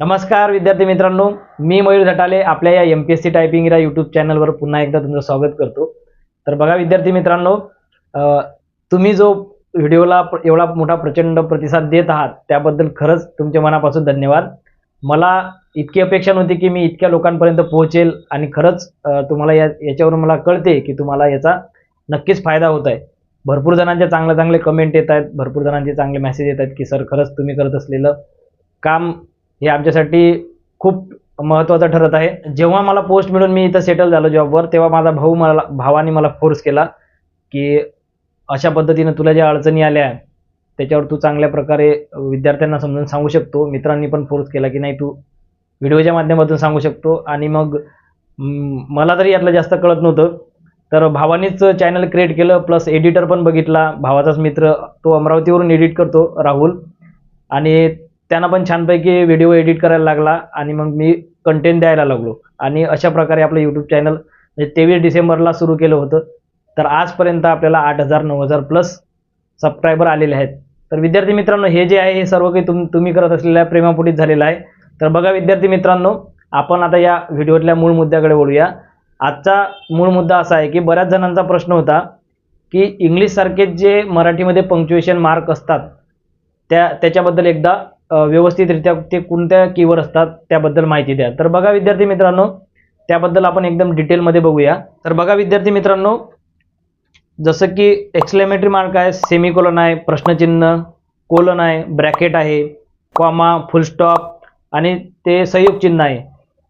नमस्कार विद्यार्थी मित्रांनो. मी मयूर झटाले आपल्या या M P S C typing या यूट्यूब चॅनलवर पुन्हा एकदा तुमचं स्वागत करतो. तर बघा विद्यार्थी मित्रांनो तुम्ही जो व्हिडिओला एवढा मोठा प्रचंड प्रतिसाद देत आहात त्याबद्दल खरंच तुमच्या मनापासून धन्यवाद. मला इतकी अपेक्षा नव्हती की मी इतक्या लोकांपर्यंत पोहोचेल आणि खरंच तुम्हाला या याच्यावरून मला कळते की तुम्हाला याचा नक्कीच फायदा होत आहे. भरपूर जणांचे चांगले चांगले कमेंट येत आहेत भरपूर जणांचे चांगले मेसेज येत आहेत की सर खरंच तुम्ही करत असलेलं काम हे आमच्यासाठी खूप महत्त्वाचं ठरत आहे. जेव्हा मला पोस्ट मिळून मी इथं सेटल झालो जॉबवर तेव्हा माझा भाऊ मला भावाने मला फोर्स केला की अशा पद्धतीनं तुला ज्या अडचणी आल्या त्याच्यावर तू चांगल्या प्रकारे विद्यार्थ्यांना समजून सांगू शकतो. मित्रांनी पण फोर्स केला की नाही तू व्हिडिओच्या माध्यमातून सांगू शकतो. आणि मग मला तरी यातलं जास्त कळत नव्हतं. तर भावानेच चॅनल क्रिएट केलं प्लस एडिटर पण बघितला. भावाचाच मित्र तो अमरावतीवरून एडिट करतो राहुल. आणि त्यांना पण छानपैकी व्हिडिओ एडिट करायला लागला आणि मग मी कंटेंट द्यायला लागलो. आणि अशा प्रकारे आपलं यूट्यूब चॅनल म्हणजे तेवीस डिसेंबरला सुरू केलं होतं. तर आजपर्यंत आपल्याला आठ हजार नऊ हजार प्लस सबस्क्रायबर आलेले आहेत. तर विद्यार्थी मित्रांनो हे जे आहे हे सर्व काही तुम तुम्ही करत असलेल्या प्रेमापुटीत झालेलं आहे. तर बघा विद्यार्थी मित्रांनो आपण आता या व्हिडिओतल्या मूळ मुद्द्याकडे बोलूया आजचा मूळ मुद्दा असा आहे की बऱ्याच जणांचा प्रश्न होता की इंग्लिशसारखेच जे मराठीमध्ये पंक्च्युएशन मार्क असतात त्या त्याच्याबद्दल एकदा व्यवस्थितरित्या ते कोणत्या कीवर असतात त्याबद्दल माहिती द्या. तर बघा विद्यार्थी मित्रांनो त्याबद्दल आपण एकदम डिटेलमध्ये बघूया. तर बघा विद्यार्थी मित्रांनो जसं की एक्सलेमेटरी मार्क आहे सेमिकोलन आहे प्रश्नचिन्ह कोलन आहे ब्रॅकेट आहे कॉमा फुल स्टॉप आणि ते संयुक्त चिन्ह आहे.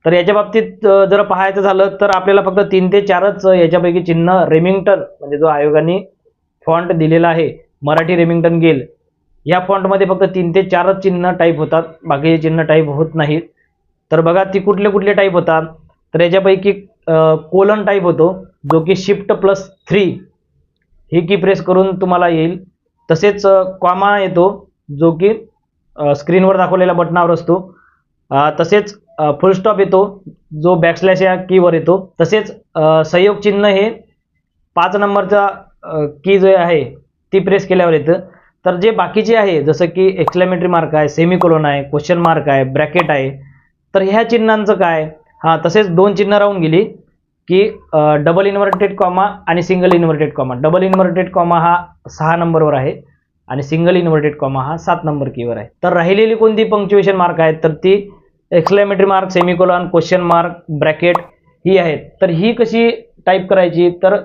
तर याच्या बाबतीत जर पाहायचं झालं तर आपल्याला फक्त तीन ते चारच याच्यापैकी चिन्ह रेमिंग्टन म्हणजे जो आयोगाने फॉन्ट दिलेला आहे मराठी रेमिंग्टन गेल. या फॉन्टमध्ये फक्त तीन ते चारच चिन्ह टाईप होतात. बाकीचे चिन्ह टाईप होत नाहीत. तर बघा ती कुठले कुठले टाईप होतात? तर याच्यापैकी कोलन टाईप होतो जो की शिफ्ट प्लस थ्री ही की प्रेस करून तुम्हाला येईल. तसेच कॉमा येतो जो की स्क्रीनवर दाखवलेल्या बटनावर असतो. तसेच फुलस्टॉप येतो जो बॅकस्लॅश या कीवर येतो. तसेच संयोग चिन्ह हे पाच नंबरचा की जो आहे ती प्रेस केल्यावर येतं. तर जे बाकीचे आहे जसं की एक्सक्लेमेटरी मार्क आहे सेमिकोलन आहे क्वेश्चन मार्क आहे ब्रॅकेट आहे तर ह्या चिन्हांचं काय? हां तसेच दोन चिन्ह राहून गेली की डबल इन्व्हर्टेड कॉमा आणि single inverted comma double inverted comma हा सहा नंबरवर आहे आणि सिंगल इन्व्हर्टेड कॉमा हा सात नंबर कीवर आहे. तर राहिलेली कोणती पंक्च्युएशन मार्क आहेत? तर ती exclamatory mark semicolon question mark bracket ही आहेत. तर ही कशी टाईप करायची? तर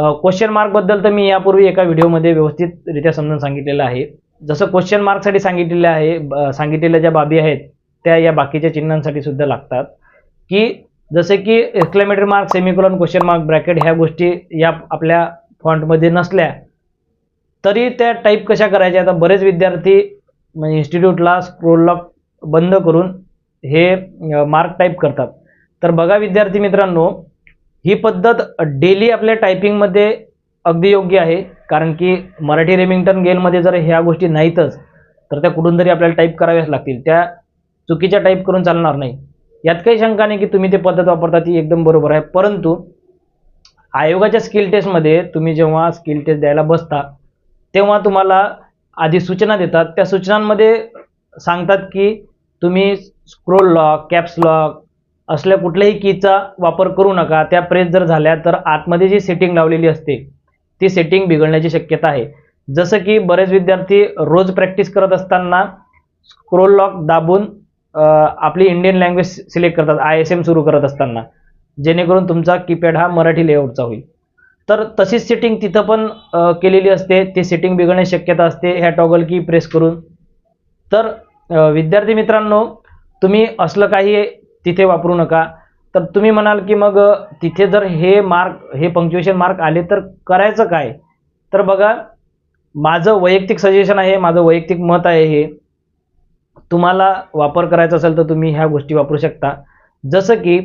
क्वेश्चन मार्कबद्दल तर मी यापूर्वी एका व्हिडिओमध्ये व्यवस्थितरित्या समजून सांगितलेलं आहे. जसं क्वेश्चन मार्कसाठी सांगितलेलं आहे ब- सांगितलेल्या ज्या बाबी आहेत त्या या बाकीच्या चिन्हांसाठी सुद्धा लागतात. की जसे की exclamatory mark semicolon question mark bracket ह्या गोष्टी या आपल्या फॉन्टमध्ये नसल्या तरी त्या टाईप कशा करायच्या? आता बरेच विद्यार्थी म्हणजे इन्स्टिट्यूटला स्क्रोल लॉक बंद करून हे मार्क टाईप करतात. तर बघा विद्यार्थी मित्रांनो ही पद्धत डेली आपल्या टायपिंगमध्ये अगदी योग्य आहे. कारण की मराठी रेमिंग्टन गेलमध्ये जर ह्या गोष्टी नाहीतच तर त्या कुठून तरी आपल्याला टाईप कराव्याच लागतील. त्या चुकीच्या टाईप करून चालणार नाही. यात काही शंका नाही की तुम्ही ते पद्धत वापरता ती एकदम बरोबर आहे. परंतु आयोगाच्या स्किल टेस्टमध्ये तुम्ही जेव्हा स्किल टेस्ट द्यायला बसता तेव्हा तुम्हाला आधी सूचना देतात. त्या सूचनांमध्ये सांगतात की तुम्ही स्क्रोल लॉक कॅप्स लॉक असल्या कुठल्याही कीचा वापर करू नका. त्या प्रेस जर झाल्या तर आतमध्ये जी सेटिंग लावलेली असते ती सेटिंग बिघडण्याची शक्यता आहे. जसं की बरेच विद्यार्थी रोज प्रॅक्टिस करत असताना स्क्रोल लॉक दाबून आपली इंडियन लँग्वेज सिलेक्ट करतात आय एस एम सुरू करत असताना. जेणेकरून तुमचा कीपॅड हा मराठी लेआउटचा होईल. तर तशीच सेटिंग तिथं पण केलेली असते. ती सेटिंग बिघडण्याची शक्यता असते. ह्या टॉगल की प्रेस करून. तर विद्यार्थी मित्रांनो तुम्ही असलं काही तिथे वापरू नका. तर तुम्ही म्हणाल की मग तिथे जर हे मार्क हे पंक्च्युएशन मार्क आले तर करायचं काय? तर बघा माझं वैयक्तिक सजेशन आहे माझं वैयक्तिक मत आहे हे. तुम्हाला वापर करायचा असेल तर तुम्ही ह्या गोष्टी वापरू शकता. जसं की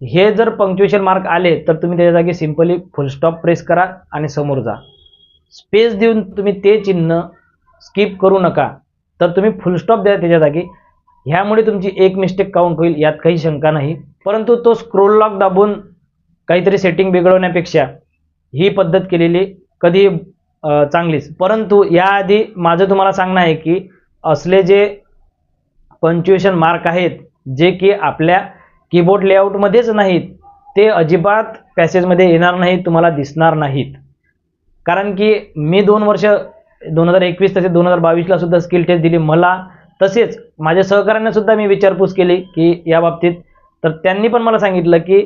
हे जर पंक्च्युएशन मार्क आले तर तुम्ही त्याच्या जागी सिम्पली फुल स्टॉप प्रेस करा आणि समोर जा. स्पेस देऊन तुम्ही ते चिन्ह स्किप करू नका. तर तुम्ही फुल स्टॉप द्या त्याच्या जागी. ह्यामुळे तुमची एक मिस्टेक काउंट होईल यात काही शंका नाही. परंतु तो स्क्रोल लॉक दाबून काहीतरी सेटिंग बिघडवण्यापेक्षा ही पद्धत केलेली कधी चांगलीच. परंतु याआधी माझं तुम्हाला सांगणं आहे की असले जे पंच्युएशन मार्क आहेत जे की आपल्या कीबोर्ड लेआउटमध्येच नाहीत ते अजिबात पॅसेजमध्ये येणार नाहीत तुम्हाला दिसणार नाहीत. कारण की मी दोन वर्ष दोन हजार एकवीस तसेच दोन हजार बावीसला सुद्धा स्किल टेस्ट दिली. मला तसेच माझ्या सहकाऱ्यांना सुद्धा मी विचारपूस केली की या बाबतीत. तर त्यांनी पण मला सांगितलं की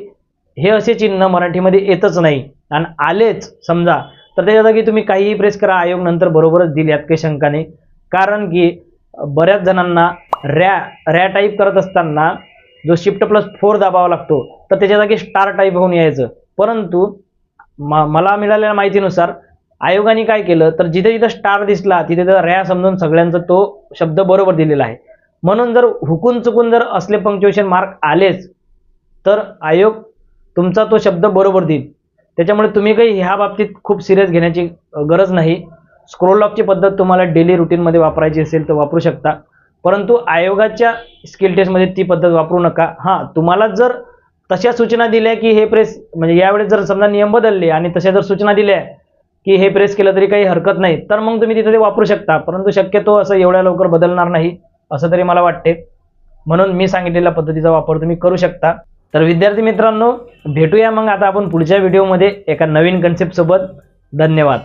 हे असे चिन्ह मराठीमध्ये येतच नाही. आणि आलेच समजा. तर त्याच्या जागी तुम्ही काहीही प्रेस करा आयोग नंतर बरोबरच दिली यात काही शंका नाही. कारण की बऱ्याच जणांना रॅ रॅ टाईप करत असताना जो शिफ्ट प्लस फोर दाबावा लागतो तर त्याच्या जागी स्टार टाईप होऊन यायचं. परंतु म मला मिळालेल्या माहितीनुसार आयोगाने काय केलं तर जिथे जिथं स्टार दिसला तिथे तर रॅ समजून सगळ्यांचा तो शब्द बरोबर दिलेला आहे. म्हणून जर हुकून चुकून जर असले पंक्च्युएशन मार्क आलेच तर आयोग तुमचा तो शब्द बरोबर देईल. त्याच्यामुळे तुम्ही काही ह्या बाबतीत खूप सिरियस घेण्याची गरज नाही. स्क्रोलॉकची पद्धत तुम्हाला डेली रुटीनमध्ये वापरायची असेल तर वापरू शकता. परंतु आयोगाच्या स्किल टेस्टमध्ये ती पद्धत वापरू नका. हां तुम्हाला जर तशा सूचना दिल्या की हे प्रेस म्हणजे यावेळेस जर समजा नियम बदलले आणि तशा जर सूचना दिल्या की हे प्रेस केलं तरी काही हरकत नाही. तर मग तुम्ही तिथे ते वापरू शकता. परंतु शक्यतो असं एवढ्या लवकर बदलणार नाही असं तरी मला वाटते. म्हणून मी सांगितलेल्या पद्धतीचा वापर तुम्ही करू शकता. तर विद्यार्थी मित्रांनो भेटूया मग आता आपण पुढच्या व्हिडिओमध्ये एका नवीन कन्सेप्टसोबत धन्यवाद.